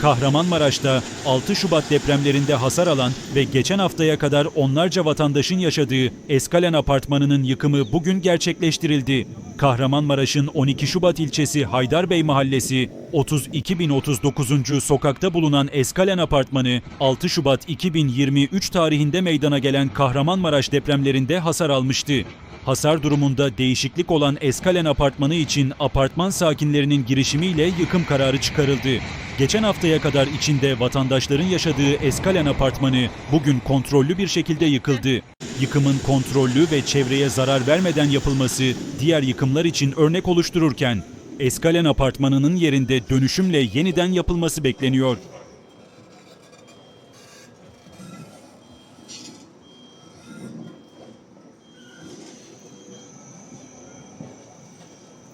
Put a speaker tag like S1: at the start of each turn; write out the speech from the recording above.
S1: Kahramanmaraş'ta 6 Şubat depremlerinde hasar alan ve geçen haftaya kadar onlarca vatandaşın yaşadığı Eskalen Apartmanı'nın yıkımı bugün gerçekleştirildi. Kahramanmaraş'ın 12 Şubat ilçesi Haydarbey Mahallesi 32.039. sokakta bulunan Eskalen Apartmanı 6 Şubat 2023 tarihinde meydana gelen Kahramanmaraş depremlerinde hasar almıştı. Hasar durumunda değişiklik olan Eskalen Apartmanı için apartman sakinlerinin girişimiyle yıkım kararı çıkarıldı. Geçen haftaya kadar içinde vatandaşların yaşadığı Eskalen Apartmanı bugün kontrollü bir şekilde yıkıldı. Yıkımın kontrollü ve çevreye zarar vermeden yapılması diğer yıkımlar için örnek oluştururken Eskalen Apartmanı'nın yerinde dönüşümle yeniden yapılması bekleniyor.